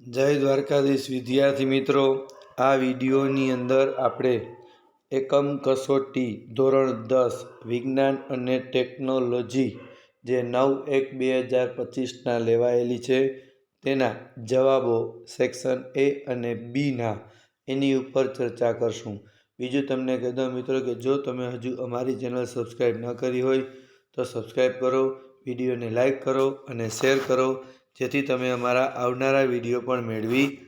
જય દ્વારકાધીશ વિદ્યાર્થી મિત્રો, આ વિડીયોની અંદર આપણે એકમ કસોટી ધોરણ દસ, વિજ્ઞાન અને ટેકનોલોજી જે નવ એક બે હજાર પચીસના લેવાયેલી છે, તેના જવાબો સેક્શન એ અને બીના એની ઉપર ચર્ચા કરશું. બીજું તમને કહી દઉં મિત્રો કે જો તમે હજુ અમારી ચેનલ સબસ્ક્રાઈબ ન કરી હોય, તો સબસ્ક્રાઈબ કરો, વિડીયોને લાઈક કરો અને શેર કરો. જેથી તમે અમારા આવનારા વીડિયો પણ મેળવી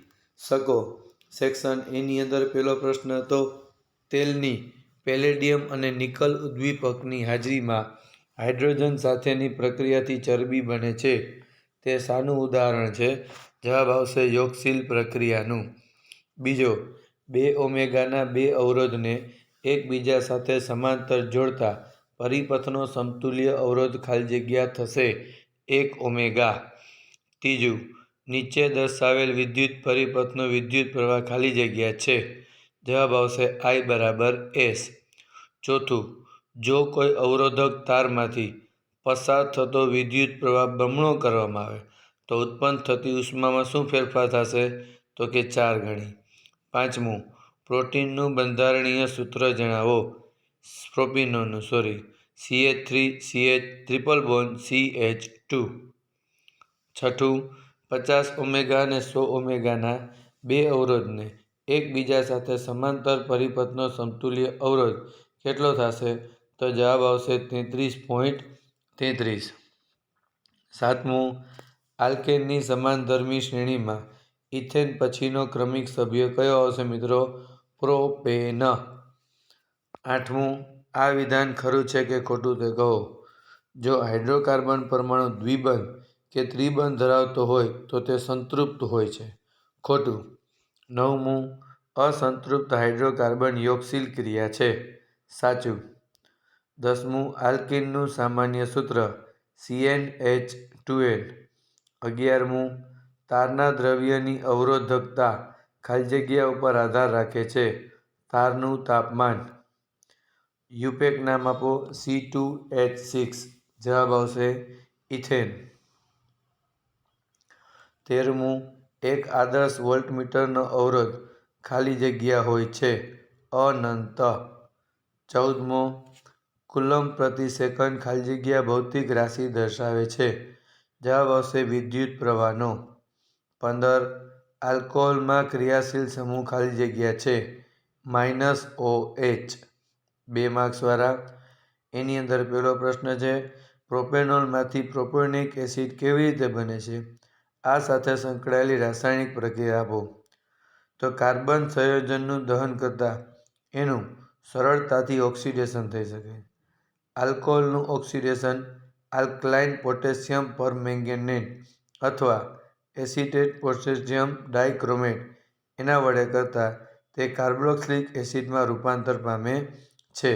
શકો. સેક્શન એની અંદર પહેલો પ્રશ્ન હતો, તેલની પેલેડિયમ અને નિકલ ઉદ્દીપકની હાજરીમાં હાઇડ્રોજન સાથેની પ્રક્રિયાથી ચરબી બને છે. તે શાનું ઉદાહરણ છે. જવાબ આવશે યોગશીલ પ્રક્રિયાનું. બીજો, બે ઓમેગાના બે અવરોધને એકબીજા સાથે સમાંતર જોડતા પરિપથનો સમતુલ્ય અવરોધ ખાલી જગ્યા થશે. એક ઓમેગા. ત્રીજું, નીચે દર્શાવેલ વિદ્યુત પરિપથનો વિદ્યુત પ્રવાહ ખાલી જગ્યા છે. જવાબ આવશે આઈ બરાબર એસ. ચોથું, જો કોઈ અવરોધક તારમાંથી પસાર થતો વિદ્યુત પ્રવાહ બમણો કરવામાં આવે, તો ઉત્પન્ન થતી ઉષ્મામાં શું ફેરફાર થશે? તો કે ચાર ગણી. પાંચમું, પ્રોટીનનું બંધારણીય સૂત્ર જણાવો. પ્રોપિનોનું, sorry C H three C H triple bond C H two છઠ્ઠું, પચાસ ઓમેગા અને સો ઓમેગાના બે અવરોધને એકબીજા સાથે સમાંતર પરિપથનો સમતુલ્ય અવરોધ કેટલો થશે? તો જવાબ આવશે તેત્રીસ પોઈન્ટ તેત્રીસ. સાતમું, આલ્કેનની સમાનધર્મી શ્રેણીમાં ઇથેન પછીનો ક્રમિક સભ્ય કયો આવશે મિત્રો? પ્રોપેન. આઠમું, આ વિધાન ખરું છે કે ખોટું તે કહો? જો હાઇડ્રોકાર્બન પરમાણુ દ્વિબંધ કે ત્રિબંધ ધરાવતો હોય તો તે સંતૃપ્ત હોય છે. ખોટું. નવમું. અસંતૃપ્ત હાઇડ્રોકાર્બન યોગશીલ ક્રિયા છે. સાચું. દસમું. આલ્કિનનું સામાન્ય સૂત્ર સીએન એચ ટુ એન અગિયારમું. તારના દ્રવ્યની અવરોધકતા ખાલી જગ્યા ઉપર આધાર રાખે છે. તારનું તાપમાન. યુપેક નામ આપો સી ટુ એચ સિક્સ. જવાબ આવશે ઇથેન. તેરમું, એક આદર્શ વોલ્ટમીટરનો અવરોધ ખાલી જગ્યા હોય છે, અનંત. ચૌદમો કુલમ પ્રતિ સેકન્ડ ખાલી જગ્યા ભૌતિક રાશિ દર્શાવે છે, જવાબ આવશે વિદ્યુત પ્રવાહનો. પંદર, આલ્કોહોલમાં ક્રિયાશીલ સમૂહ ખાલી જગ્યા છે, માઇનસ ઓ એચ બે માર્ક્સવાળા એની અંદર પહેલો પ્રશ્ન છે, પ્રોપેનોલમાંથી પ્રોપેનિક એસિડ કેવી રીતે બને છે? આ સાથે સંકળાયેલી રાસાયણિક પ્રક્રિયા આપો. તો કાર્બન સંયોજનનું દહન કરતાં એનું સરળતાથી ઓક્સિડેશન થઈ શકે. આલ્કોહોલનું ઓક્સિડેશન આલ્કલાઇન પોટેશિયમ પરમેંગેનેટ અથવા એસિટેટ પોટેશિયમ ડાયક્રોમેટ એના વડે કરતાં તે કાર્બોક્સિલિક એસિડમાં રૂપાંતર પામે છે.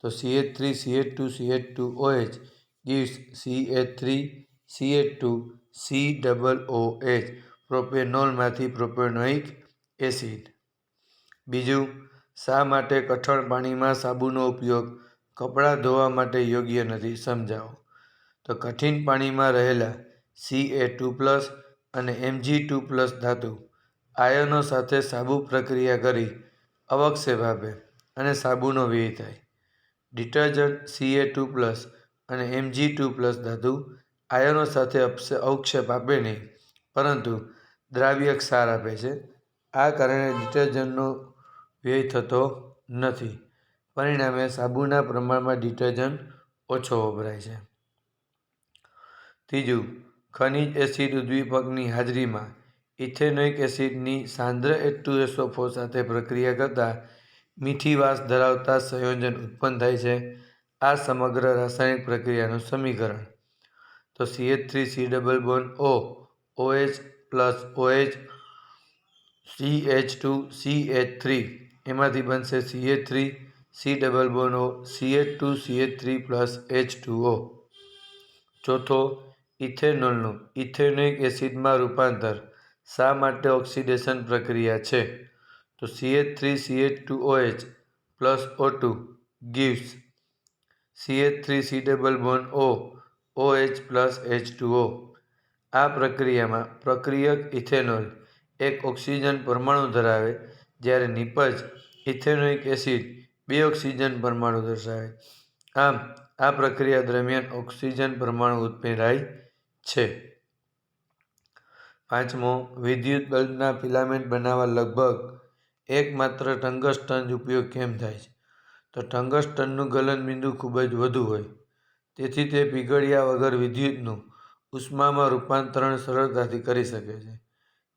તો CH three CH two CH two OH gives CH three CH two C double O H પ્રોપેનોલમાંથી propanoic acid. બીજું, શા માટે કઠણ પાણીમાં સાબુનો ઉપયોગ કપડાં ધોવા માટે યોગ્ય નથી સમજાવો. તો કઠિન પાણીમાં રહેલા સી એ ટુ પ્લસ અને એમજી ટુ પ્લસ ધાતુ આયનો સાથે સાબુ પ્રક્રિયા કરી અવક્ષેપ આપે અને સાબુનો વ્યય થાય. Detergent C A two plus અને એમજી ટુ પ્લસ ધાતુ આયનો સાથે અવક્ષેપ આપે નહીં, પરંતુ દ્રાવ્ય ક્ષાર આપે છે. આ કારણે ડિટર્જન્ટનો વ્યય થતો નથી. પરિણામે સાબુના પ્રમાણમાં ડિટર્જન્ટ ઓછો વપરાય છે. ત્રીજું, ખનિજ એસિડ ઉદ્દીપકની હાજરીમાં ઇથેનોઇક એસિડની સાંદ્ર એચટુએસઓ સાથે પ્રક્રિયા કરતાં મીઠી વાસ ધરાવતા સંયોજન ઉત્પન્ન થાય છે. આ સમગ્ર રાસાયણિક પ્રક્રિયાનું સમીકરણ તો CH three C double bond O OH plus OH C H two C H three એમાંથી બનશે C H three C double bond O C H two C H three plus H two O ચોથો, ઇથેનોલનું ethanoic એસિડમાં રૂપાંતર. શા માટે oxidation પ્રક્રિયા છે? તો C H three C H two OH plus O two gives C H three C double bond O OH plus H two O. આ પ્રક્રિયામાં પ્રક્રિયક ઇથેનોલ એક ઓક્સિજન પરમાણુ ધરાવે જ્યારે નિપજ ઇથેનોઇક એસિડ બે ઓક્સિજન પરમાણુ દર્શાવે આમ, આ પ્રક્રિયા દરમિયાન ઓક્સિજન પરમાણુ ઉત્પેરાય છે. પાંચમો, વિદ્યુત બલ્બના ફિલામેન્ટ બનાવવા લગભગ એકમાત્ર ટંગસ્ટન જ ઉપયોગ કેમ થાય છે? તો ટંગસ્ટનનું ગલનબિંદુ ખૂબ જ વધુ હોય. તેથી તે પીગળ્યા વગર વિદ્યુતનું ઉષ્મામાં રૂપાંતરણ સરળતાથી કરી શકે છે.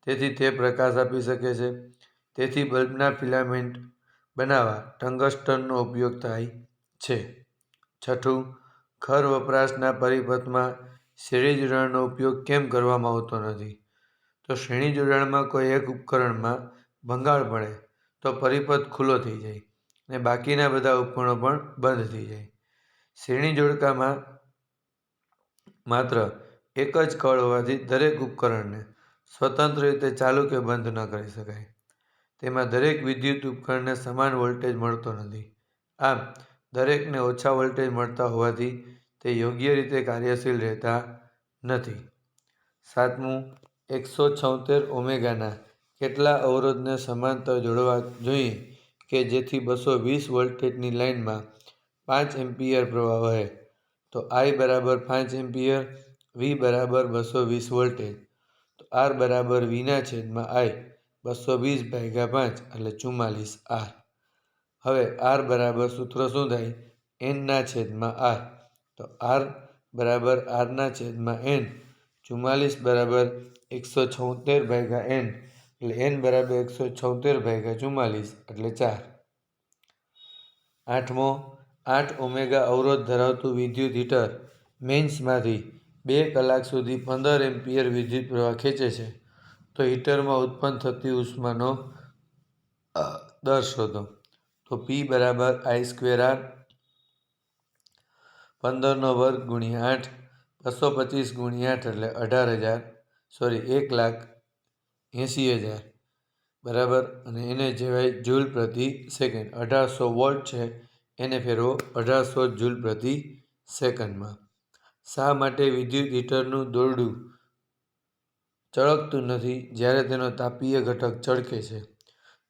તેથી તે પ્રકાશ આપી શકે છે. તેથી બલ્બના ફિલામેન્ટ બનાવવા ટંગસ્ટનનો ઉપયોગ થાય છે. છઠ્ઠું, ખર વપરાશના પરિપથમાં શ્રેણી જોડાણનો ઉપયોગ કેમ કરવામાં આવતો નથી? તો શ્રેણી જોડાણમાં કોઈ એક ઉપકરણમાં ભંગાણ પડે તો પરિપથ ખુલ્લો થઈ જાય અને બાકીના બધા ઉપકરણો પણ બંધ થઈ જાય. શ્રેણી જોડકામાં માત્ર એક જ કળ હોવાથી દરેક ઉપકરણને સ્વતંત્ર રીતે ચાલુ કે બંધ ન કરી શકાય. તેમાં દરેક વિદ્યુત ઉપકરણને સમાન વોલ્ટેજ મળતો નથી. આમ, દરેકને ઓછા વોલ્ટેજ મળતા હોવાથી તે યોગ્ય રીતે કાર્યશીલ રહેતા નથી. સાતમું, એકસો છોતેર ઓમેગાના કેટલા અવરોધને સમાંતર જોડવા જોઈએ કે જેથી બસો વીસ વોલ્ટેજની લાઇનમાં પાંચ એમ્પિયર પ્રવાહ વહે. તો આઈ બરાબર પાંચ એમ્પિયર વી બરાબર બસો વીસ વોલ્ટેજ તો આર બરાબર વીના છેદમાં આઈ બસો વીસ ભાગ્યા પાંચ, એટલે ચુમ્માલીસ આર હવે આર બરાબર સૂત્ર શું થાય? એનના છેદમાં આર તો આર બરાબર આરના છેદમાં એન ચુમ્માલીસ બરાબર એકસો છોતેર ભાગ્યા એન એટલે એન બરાબર એકસો છોતેર ભાગ્યા ચુમ્માલીસ, એટલે ચાર. આઠમો આઠ ઓમેગા અવરોધ ધરાવતું વિદ્યુત હીટર મેઇન્સમાંથી બે કલાક સુધી પંદર એમ્પિયર વિદ્યુત પ્રવાહ ખેંચે છે. તો હીટરમાં ઉત્પન્ન થતી ઉષ્માનો દર શોધો. તો પી બરાબર આઈ સ્ક્વેર આર પંદરનો વર્ગ ગુણ્યા આઠ બસો પચીસ ગુણ્યા આઠ એટલે અઢાર હજાર સોરી એક લાખ એંસી હજાર. બરાબર? અને એને જેવાય જૂલ પ્રતિ સેકન્ડ. અઢારસો વોલ્ટ છે. એને ફેરવો અઢારસો જૂલ પ્રતિ સેકન્ડમાં. શા માટે વિદ્યુત હીટરનું દોરડું ચળકતું નથી જ્યારે તેનો તાપીય ઘટક ચળકે છે?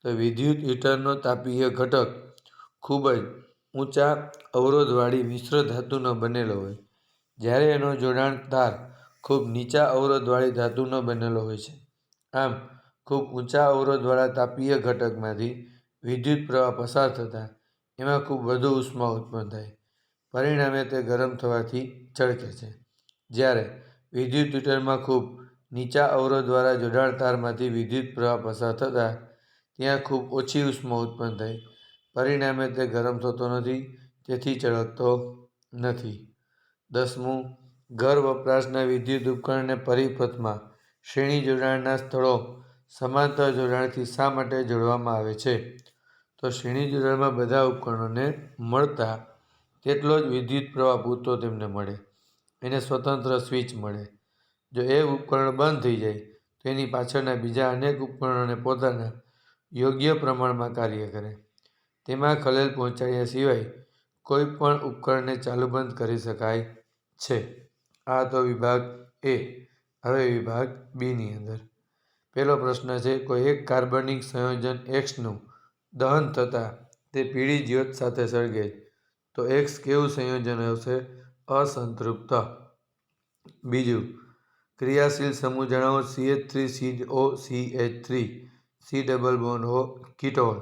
તો વિદ્યુત હીટરનો તાપીય ઘટક ખૂબ જ ઊંચા અવરોધવાળી મિશ્ર ધાતુનો બનેલો હોય. જ્યારે એનો જોડાણ તાર ખૂબ નીચા અવરોધવાળી ધાતુનો બનેલો હોય છે. આમ, ખૂબ ઊંચા અવરોધવાળા તાપીય ઘટકમાંથી વિદ્યુત પ્રવાહ પસાર થતાં એમાં ખૂબ વધુ ઉષ્મા ઉત્પન્ન થાય. પરિણામે તે ગરમ થવાથી ચળકે છે. જ્યારે વિદ્યુત હીટરમાં ખૂબ નીચા અવરોધ દ્વારા જોડાણ તારમાંથી વિદ્યુત પ્રવાહ પસાર થતાં ત્યાં ખૂબ ઓછી ઉષ્મા ઉત્પન્ન થાય. પરિણામે તે ગરમ થતો નથી, તેથી ચળકતો નથી. દસમું, ઘર વપરાશના વિદ્યુત ઉપકરણને પરિપથમાં શ્રેણી જોડાણના સ્થળો સમાંતર જોડાણથી શા માટે જોડવામાં આવે છે? તો શ્રેણી જોડાણમાં બધા ઉપકરણોને મળતા તેટલો જ વિદ્યુત પ્રવાહ પૂરતો તેમને મળે. એને સ્વતંત્ર સ્વિચ મળે. જો એ ઉપકરણ બંધ થઈ જાય, તો એની પાછળના બીજા અનેક ઉપકરણોને પોતાના યોગ્ય પ્રમાણમાં કાર્ય કરે. તેમાં ખલેલ પહોંચાડ્યા સિવાય કોઈ પણ ઉપકરણને ચાલુ બંધ કરી શકાય છે. આ તો વિભાગ એ. હવે વિભાગ બીની અંદર. પહેલો પ્રશ્ન છે, કોઈ એક કાર્બનિક સંયોજન એક્સનું દહન થતાં તે પીળી જ્યોત સાથે સળગે. તો એક્સ કેવું સંયોજન આવશે અસંતૃપ્ત. બીજું, ક્રિયાશીલ સમૂહ જણાવો CH three C O C H three C double bond O ketone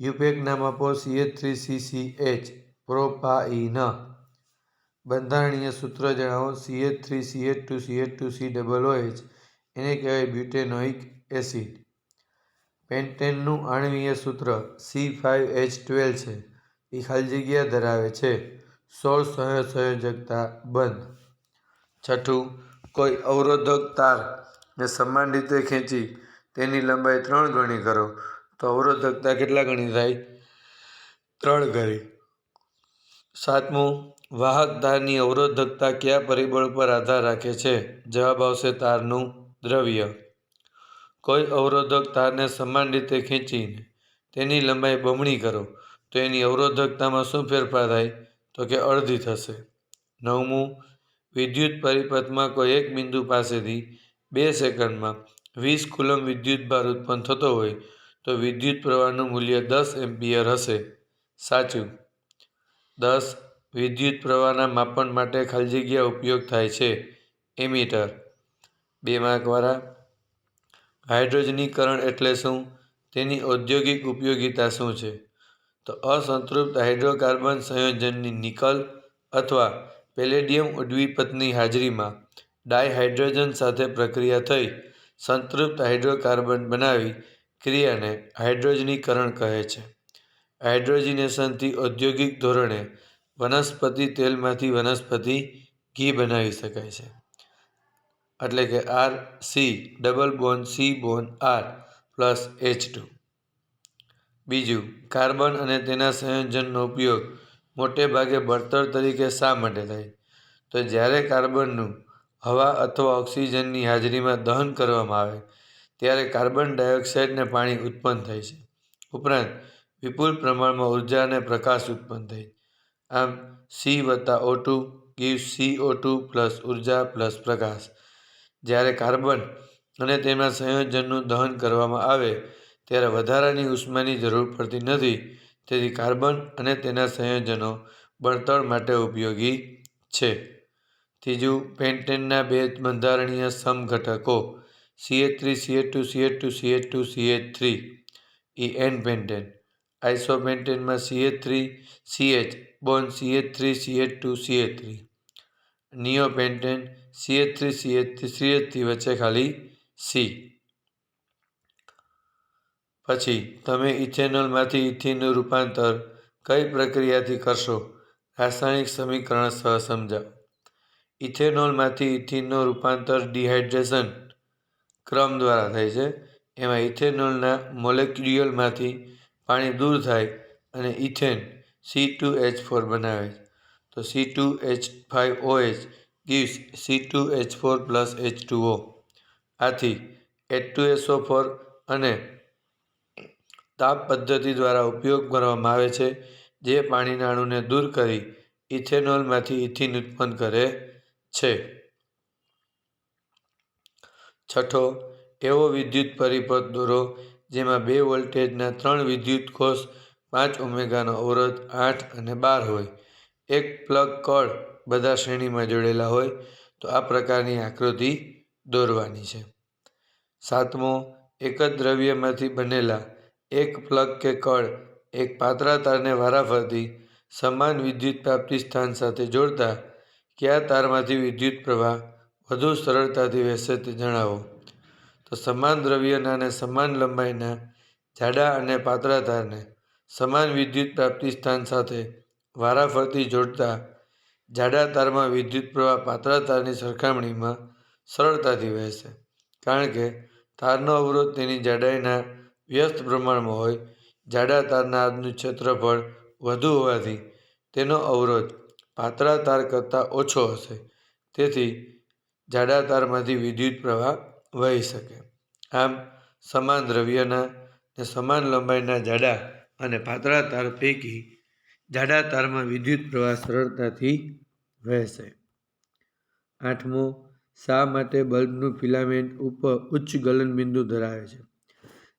IUPAC નામ આપો CH three C C H propyne. બંધારણીય સૂત્ર જણાવો CH three CH two CH two C double O H એને કહેવાય બ્યુટેનોઇક એસિડ. પેન્ટેનનું આણ્વીય સૂત્ર સી ફાઇવ એચ ટ્વેલ્વ છે. એ ખાલી જગ્યા ધરાવે છે. સોળ સહસંયોજકતા બંધ. છઠ્ઠું, કોઈ અવરોધક તારને સમાન રીતે ખેંચી તેની લંબાઈ ત્રણ ગણી કરો, તો અવરોધકતા કેટલા ગણી થાય? ત્રણ ગણી. સાતમું, વાહક તારની અવરોધકતા કયા પરિબળ પર આધાર રાખે છે? જવાબ આવશે તારનું દ્રવ્ય. કોઈ અવરોધક તારને સમાન રીતે ખેંચીને તેની લંબાઈ બમણી કરો, તો એની અવરોધકતામાં શું ફેરફાર થાય? તો કે અડધી થશે. નવમું, વિદ્યુત પરિપથમાં કોઈ એક બિંદુ પાસેથી બે સેકન્ડમાં વીસ કુલમ વિદ્યુતભાર ઉત્પન્ન થતો હોય, તો વિદ્યુત પ્રવાહનું મૂલ્ય દસ એમ્પિયર હશે. સાચું. દસ, વિદ્યુત પ્રવાહના માપન માટે ખાલી જગ્યા ઉપયોગ થાય છે એમીટર. બે માર્કવાળા હાઇડ્રોજનીકરણ એટલે શું? તેની ઔદ્યોગિક ઉપયોગિતા શું છે? તો અસંતૃપ્ત હાઇડ્રોકાર્બન સંયોજનની નિકલ અથવા પેલેડિયમ ઉદ્દીપકની હાજરીમાં ડાયહાઇડ્રોજન સાથે પ્રક્રિયા થઈ સંતૃપ્ત હાઇડ્રોકાર્બન બનાવી ક્રિયાને હાઇડ્રોજનીકરણ કહે છે. હાઇડ્રોજનેશનથી ઔદ્યોગિક ધોરણે વનસ્પતિ તેલમાંથી વનસ્પતિ ઘી બનાવી શકાય છે. એટલે કે R C double bond C bond R plus H two બીજું, કાર્બન અને તેના સંયોજનનો ઉપયોગ મોટે ભાગે બળતણ તરીકે શા માટે થાય? તો જ્યારે કાર્બનનું હવા અથવા ઓક્સિજનની હાજરીમાં દહન કરવામાં આવે, ત્યારે કાર્બન ડાયોક્સાઇડને પાણી ઉત્પન્ન થાય છે. ઉપરાંત, વિપુલ પ્રમાણમાં ઊર્જા અને પ્રકાશ ઉત્પન્ન થાય. આમ સી વત્તા O two give C O two plus ઊર્જા પ્લસ પ્રકાશ. જ્યારે કાર્બન અને તેના સંયોજનનું દહન કરવામાં આવે, ત્યારે વધારાની ઉષ્માની જરૂર પડતી નથી. તેથી કાર્બન અને તેના સંયોજનો બળતણ માટે ઉપયોગી છે. ત્રીજું, પેન્ટેનના બે બંધારણીય સમઘટકો CH three CH two CH two CH two CH three E N pentane. આઇસોપેન્ટેનમાં CH three CH bond CH three CH two CH three neopentane CH three CH CH three વચ્ચે ખાલી સી પછી તમે ઇથેનોલમાંથી ઇથિનનું રૂપાંતર કઈ પ્રક્રિયાથી કરશો? રાસાયણિક સમીકરણ સહ સમજાવો ઇથેનોલમાંથી ઇથિનનું રૂપાંતર ડિહાઇડ્રેશન ક્રમ દ્વારા થાય છે. એમાં ઇથેનોલના મોલેક્યુલમાંથી પાણી દૂર થાય અને ethane C two H four બનાવે છે. તો C two H five OH gives C two H four plus H two O આથી એચ ટુ એસઓ ફોર અને તાપ પદ્ધતિ દ્વારા ઉપયોગ કરવામાં આવે છે, જે પાણીના અણુને દૂર કરી ઇથેનોલમાંથી ઇથિન ઉત્પન્ન કરે છે. છઠ્ઠો, એવો વિદ્યુત પરિપથ દોરો જેમાં બે વોલ્ટેજના ત્રણ વિદ્યુત કોષ પાંચ ઓમેગાનો અવરોધ આઠ અને બાર હોય. એક પ્લગ કળ બધા શ્રેણીમાં જોડેલા હોય, તો આ પ્રકારની આકૃતિ દોરવાની છે. સાતમો, એક જ દ્રવ્યમાંથી બનેલા એક પ્લગ કે કળ એક પાતળા તારને વારાફરતી સમાન વિદ્યુત પ્રાપ્તિ સ્થાન સાથે જોડતા કયા તારમાંથી વિદ્યુત પ્રવાહ વધુ સરળતાથી વહેશે તે જણાવો. તો સમાન દ્રવ્યના અને સમાન લંબાઈના જાડા અને પાતળા તારને સમાન વિદ્યુત પ્રાપ્તિ સ્થાન સાથે વારાફરતી જોડતા જાડા તારમાં વિદ્યુત પ્રવાહ પાતળા તારની સરખામણીમાં સરળતાથી વહેશે. કારણ કે તારનો અવરોધ તેની જાડાઈના વ્યસ્ત પ્રમાણમાં હોય, જાડા તારના આજનું ક્ષેત્રફળ વધુ હોવાથી તેનો અવરોધ પાતળા તાર કરતાં ઓછો હશે. તેથી જાડા તારમાંથી વિદ્યુત પ્રવાહ વહી શકે. આમ, સમાન દ્રવ્યના ને સમાન લંબાઈના જાડા અને પાતળા તાર પૈકી જાડા તારમાં વિદ્યુત પ્રવાહ સરળતાથી વહેશે. આઠમો, શા માટે બલ્બનું ફિલામેન્ટ ઉપર ઉચ્ચ ગલનબિંદુ ધરાવે છે?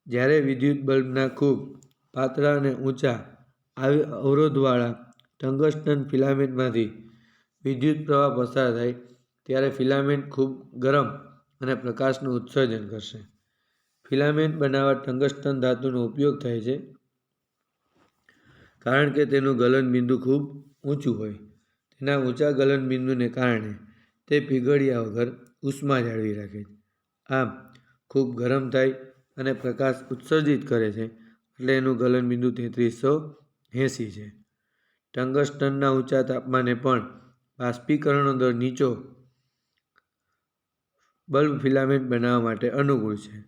જ્યારે વિદ્યુત બલ્બના ખૂબ પાતળા અને ઊંચા અવરોધવાળા ટંગસ્ટન ફિલામેન્ટમાંથી વિદ્યુત પ્રવાહ પસાર થાય, ત્યારે ફિલામેન્ટ ખૂબ ગરમ અને પ્રકાશનું ઉત્સર્જન કરશે. ફિલામેન્ટ બનાવવા ટંગસ્ટન ધાતુનો ઉપયોગ થાય છે. કારણ કે તેનું ગલનબિંદુ ખૂબ ઊંચું હોય. તેના ઊંચા ગલનબિંદુને કારણે તે પીગળ્યા વગર ઉષ્મા જાળવી રાખે છે. આમ, ખૂબ ગરમ થાય અને પ્રકાશ ઉત્સર્જિત કરે છે, એટલે એનું ગલનબિંદુ તેત્રીસો એંસી છે. ટંગસ્ટનના ઊંચા તાપમાને પણ બાષ્પીકરણનો દર નીચો બલ્બ ફિલામેન્ટ બનાવવા માટે અનુકૂળ છે.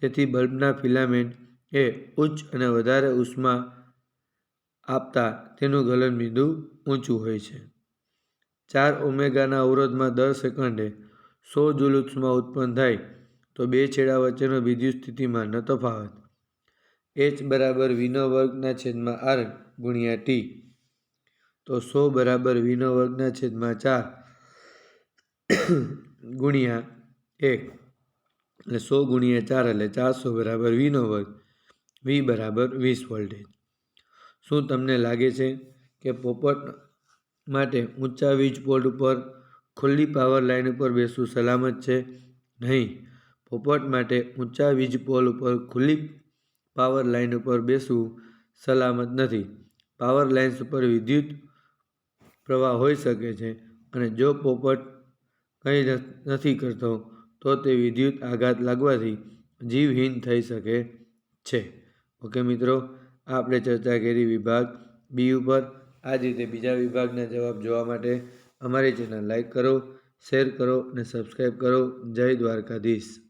તેથી બલ્બના ફિલામેન્ટ એ ઉચ્ચ અને વધારે ઉષ્મા આપતા તેનું ગલનબિંદુ ઊંચું હોય છે. ચાર ઓમેગાના અવરોધમાં દર સેકન્ડે સો જૂલ ઉષ્મા ઉત્પન્ન થાય તો બે છેડા વચ્ચેનો વિદ્યુત સ્થિતિમાનનો તફાવત. એચ બરાબર વીનો વર્ગના છેદમાં આર ગુણ્યા ટી. તો સો બરાબર વીનો વર્ગના છેદમાં ચાર ગુણ્યા એક. એટલે સો ગુણ્યા ચાર એટલે ચારસો બરાબર વીનો વર્ગ. વી બરાબર વીસ વોલ્ટેજ. શું તમને લાગે છે કે પોપટ માટે ઊંચા વીજ પોલ ઉપર ખુલ્લી પાવર લાઇન ઉપર બેસવું સલામત છે? નહીં. પોપટ માટે ઊંચા વીજ પોલ ઉપર ખુલ્લી પાવર લાઇન ઉપર બેસવું સલામત નથી. પાવર લાઇન્સ ઉપર વિદ્યુત પ્રવાહ હોઈ શકે છે અને જો પોપટ કંઈ નથી કરતો, તો તે વિદ્યુત આઘાત લાગવાથી જીવહીન થઈ શકે છે. ઓકે મિત્રો આપણે ચર્ચા કરી વિભાગ બી ઉપર. આ જ રીતે બીજા વિભાગના જવાબ જોવા માટે અમારી ચેનલ લાઈક કરો, શેર કરો અને સબસ્ક્રાઈબ કરો. જય દ્વારકાધીશ.